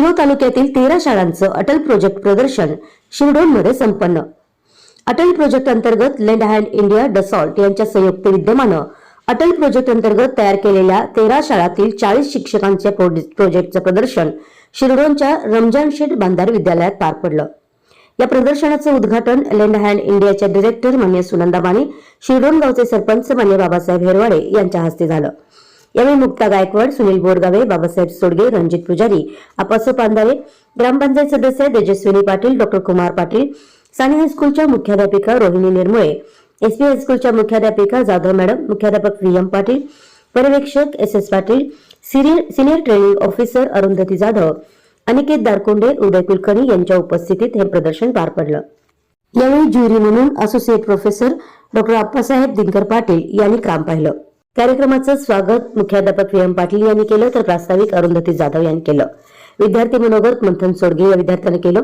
शिरोळ तालुक्यातील तेरा शाळांचं अटल प्रोजेक्ट प्रदर्शन शिरडोनमध्ये संपन्न. अटल प्रोजेक्ट अंतर्गत लेंड हँड इंडिया डसॉल्ट यांच्या संयुक्त विद्यमानं अटल प्रोजेक्ट अंतर्गत तयार केलेल्या तेरा शाळातील चाळीस शिक्षकांच्या प्रोजेक्टचं प्रदर्शन शिरडोनच्या रमजान शेठ बांधार विद्यालयात पार पडलं. या प्रदर्शनाचं उद्घाटन लेंड हँड इंडियाच्या डिरेक्टर मान्य सुनंदा माने शिरडोन गावचे सरपंच मान्य बाबासाहेब हेरवाडे यांच्या हस्ते झालं. यावेळी मुक्ता गायकवाड सुनील बोरगावे बाबासाहेब सोडगे रणजित पुजारी आपासो पांदारे ग्रामपंचायत सदस्य तेजस्विनी पाटील डॉक्टर कुमार पाटील साने हायस्कूलच्या मुख्याध्यापिका रोहिणी निर्मुळे एसपी हायस्कूलच्या मुख्याध्यापिका जाधव मॅडम मुख्याध्यापक व्ही एम पाटील पर्यवेक्षक S S Patil senior senior training officer Arundhati Jadhav Aniket Darkonde Uday Kulkarni यांच्या उपस्थितीत हे प्रदर्शन पार पडलं. यावेळी ज्युरी म्हणून associate professor doctor Appasaheb Dinkar Patil यांनी काम पाहिलं. कार्यक्रमाचं स्वागत मुख्याध्यापक व्ही एम पाटील यांनी केलं तर प्रास्ताविक अरुंधती जाधव यांनी केलं. विद्यार्थी मनोगत मंथन सोडगे या विद्यार्थ्यानं केलं.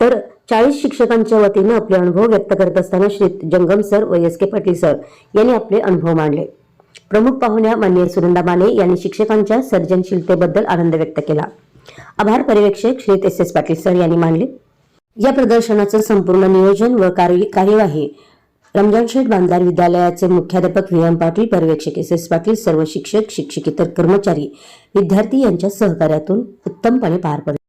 तर चाळीस शिक्षकांच्या वतीनं आपले अनुभव व्यक्त करत असताना श्री जंगम सर व एस के पाटील सर यांनी आपले अनुभव मांडले. प्रमुख पाहुण्या मान्य सुनंदा माने यांनी शिक्षकांच्या सर्जनशीलतेबद्दल आनंद व्यक्त केला. आभार पर्यवेक्षक Shri S S Patil sir यांनी मांडले या प्रदर्शनाचं संपूर्ण नियोजन व कार्यवाही रमजान शेठ बांधार विद्यालयाचे मुख्याध्यापक व्ही एम पाटील पर्यवेक्षक एस एस पाटील सर्व शिक्षक शिक्षकेतर कर्मचारी विद्यार्थी यांच्या सहकार्यातून उत्तमपणे पार पडले.